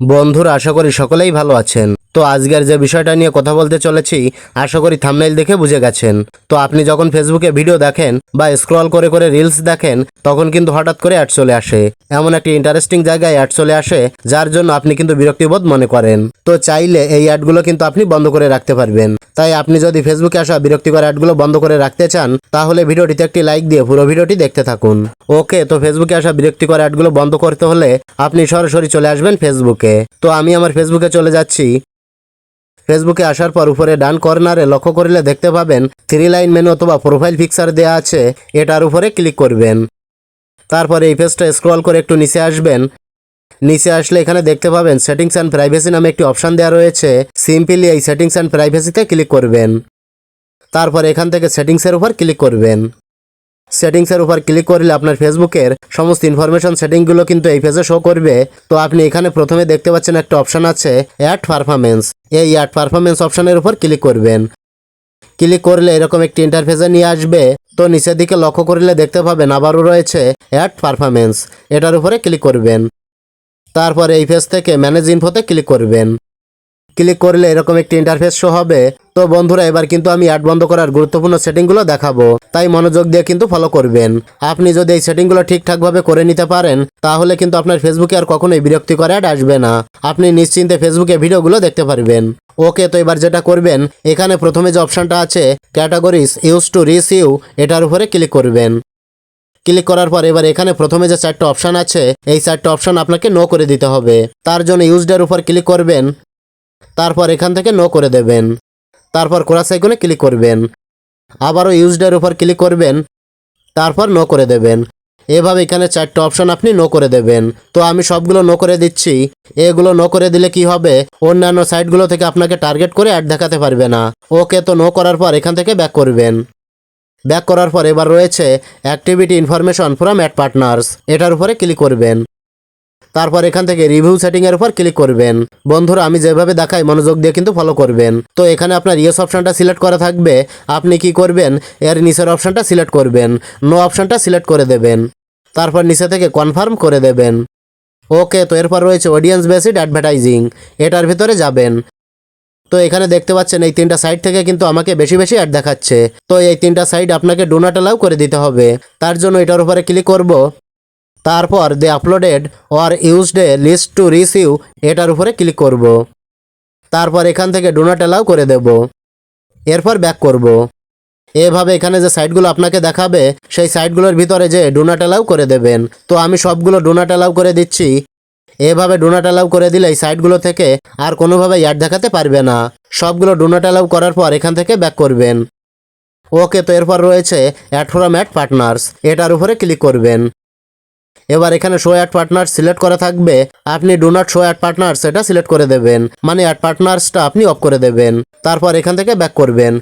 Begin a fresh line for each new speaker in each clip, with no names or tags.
বন্ধুরা, আশা করি সকলেই ভালো আছেন। তো আজকের যে বিষয়টা নিয়ে কথা বলতে চলেছি, আশা করি থামনেইল দেখে বুঝে গেছেন। তো আপনি যখন ফেসবুকে ভিডিও দেখেন বা স্ক্রল করে করে রিলস দেখেন, তখন কিন্তু হঠাৎ করে অ্যাড চলে আসে। এমন একটি ইন্টারেস্টিং জায়গায় অ্যাড চলে আসে, যার জন্য আপনি কিন্তু বিরক্তিবোধ মনে করেন। তো চাইলে এই অ্যাডগুলো কিন্তু আপনি বন্ধ করে রাখতে পারবেন। তাই আপনি যদি ফেসবুকে আসা বিরক্তিকর অ্যাডগুলো বন্ধ করে রাখতে চান, তাহলে ভিডিওটিতে একটি লাইক দিয়ে পুরো ভিডিওটি দেখতে থাকুন। ওকে, তো ফেসবুকে আসা বিরক্তিকর অ্যাডগুলো বন্ধ করতে হলে আপনি সরাসরি চলে আসবেন ফেসবুকে তো আমি আমার ফেসবুকে চলে যাচ্ছি। ফেসবুকে আসার পর উপরে ডান কর্নারে লক্ষ্য করলে দেখতে পাবেন থ্রি লাইন মেনু অথবা প্রোফাইল পিকচার দেওয়া আছে, এটার উপরে ক্লিক করবেন। তারপরে এই পেজটা স্ক্রল করে একটু নিচে আসবেন। নিচে আসলে এখানে দেখতে পাবেন সেটিংস অ্যান্ড প্রাইভেসি নামে একটি অপশান দেওয়া রয়েছে। সিম্পলি এই সেটিংস অ্যান্ড প্রাইভেসিতে ক্লিক করবেন। তারপর এখান থেকে সেটিংসের উপর ক্লিক করবেন। সেটিংসের উপর ক্লিক করলে আপনার ফেসবুকের সমস্ত ইনফরমেশন সেটিংগুলো কিন্তু এই পেজে শো করবে। তো আপনি এখানে প্রথমে দেখতে পাচ্ছেন একটা অপশান আছে অ্যাড পারফরমেন্স এই অ্যাড পারফরমেন্স অপশানের উপর ক্লিক করবেন। ক্লিক করলে এরকম একটি ইন্টারফেসে নিয়ে আসবে। তো নিচের দিকে লক্ষ্য করলে দেখতে পাবেন আবারও রয়েছে অ্যাড পারফরমেন্স এটার উপরে ক্লিক করবেন। তারপর এই পেজ থেকে ম্যানেজ ইনফোতে ক্লিক করবেন। ক্লিক করলে এরকম একটি ইন্টারফেস শো হবে। তো বন্ধুরা, এবার কিন্তু আমি অ্যাড বন্ধ করার গুরুত্বপূর্ণ সেটিংগুলো দেখাবো। তাই মনোযোগ দিয়ে কিন্তু ফলো করবেন। আপনি যদি এই সেটিংগুলো ঠিকঠাকভাবে করে নিতে পারেন, তাহলে কিন্তু আপনার ফেসবুকে আর কখনোই বিরক্তিকর অ্যাড আসবে না। আপনি নিশ্চিন্তে ফেসবুকে ভিডিওগুলো দেখতে পারবেন। ওকে, তো এবার যেটা করবেন, এখানে প্রথমে যে অপশনটা আছে categories used to reach you এটার উপরে ক্লিক করবেন। ক্লিক করার পর এবার এখানে প্রথমে যে চারটে অপশন আছে, এই চারটে অপশন আপনাকে নো করে দিতে হবে। তার জন্য ইউজডের উপর ক্লিক করবেন। তারপর এখান থেকে নো করে দেবেন। তারপর ক্রস আইকনে ক্লিক করবেন। আবারও ইউজডের উপর ক্লিক করবেন। তারপর নো করে দেবেন। এভাবে এখানে চারটে অপশন আপনি নো করে দেবেন। তো আমি সবগুলো নো করে দিচ্ছি। এগুলো নো করে দিলে কি হবে? অন্যান্য সাইটগুলো থেকে আপনাকে টার্গেট করে অ্যাড দেখাতে পারবে না। ওকে তো নো করার পর এখান থেকে ব্যাক করবেন। ব্যাক করার পর এবার রয়েছে activity information from ad partners এটার উপরে ক্লিক করবেন। তারপর এখান থেকে রিভিউ সেটিং এর উপর ক্লিক করবেন। বন্ধুরা, আমি যেভাবে দেখাই, মনোযোগ দিয়ে কিন্তু ফলো করবেন। তো এখানে আপনার ইয়েস অপশনটা সিলেক্ট করা থাকবে। আপনি কি করবেন? এর নিচের অপশনটা সিলেক্ট করবেন। নো অপশনটা সিলেক্ট করে দেবেন। তারপর নিচে থেকে কনফার্ম করে দেবেন। ওকে তো এরপর রয়েছে অডিয়েন্স বেসিড অ্যাডভার্টাইজিং এটার ভিতরে যাবেন। তো এখানে দেখতে পাচ্ছেন, এই তিনটা সাইট থেকে কিন্তু আমাকে বেশি বেশি অ্যাড দেখাচ্ছে। তো এই তিনটা সাইট আপনাকে ডোনাট অ্যালাউ করে দিতে হবে। তার জন্য এটার উপরে ক্লিক করব। তারপর they uploaded or used a list to reach you এটার উপরে ক্লিক করব। তারপর এখান থেকে ডোনাট অ্যালাউ করে দেব। এরপর ব্যাক করব। এভাবে এখানে যে সাইটগুলো আপনাকে দেখাবে, সেই সাইটগুলোর ভিতরে যে ডোনাট অ্যালাউ করে দেবেন। তো আমি সবগুলো ডোনাট অ্যালাউ করে দিচ্ছি। এভাবে ডোনাট অ্যালাউ করে দিলে এই সাইটগুলো থেকে আর কোনোভাবে অ্যাড দেখাতে পারবে না। সবগুলো ডোনাট অ্যালাউ করার পর এখান থেকে ব্যাক করবেন। ওকে, তো এরপর রয়েছে অ্যাড অ্যাড পার্টনার্স এটার উপরে ক্লিক করবেন। এবার এখানে শো অ্যাড পার্টনার সিলেক্ট করা থাকবে। আপনি do not show ad partners এটা সিলেক্ট করে দেবেন। মানে অ্যাড পার্টনার্সটা আপনি অফ করে দেবেন। তারপর এখান থেকে ব্যাক করবেন।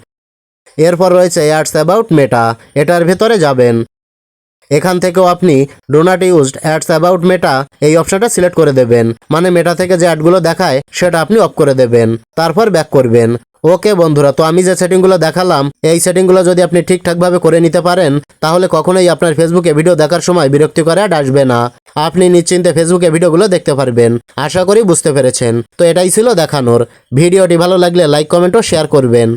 এরপর রয়েছে অ্যাডস অ্যাবাউট মেটা এটার ভেতরে যাবেন। এখান থেকেও আপনি do not used ads about Meta এই অপশনটা সিলেক্ট করে দেবেন। মানে মেটা থেকে যে অ্যাডগুলো দেখায়, সেটা আপনি অফ করে দেবেন। তারপর ব্যাক করবেন। ওকে বন্ধুরা, তো আমি যে সেটিংগুলো দেখালাম, এই সেটিংগুলো যদি আপনি ঠিকঠাকভাবে করে নিতে পারেন, তাহলে কখনোই আপনার ফেসবুকে ভিডিও দেখার সময় বিরক্তিকর অ্যাড আসবে না। আপনি নিশ্চিন্তে ফেসবুকে ভিডিওগুলো দেখতে পারবেন। আশা করি বুঝতে পেরেছেন। তো এটাই ছিল দেখানোর। ভিডিওটি ভালো লাগলে লাইক, কমেন্ট ও শেয়ার করবেন।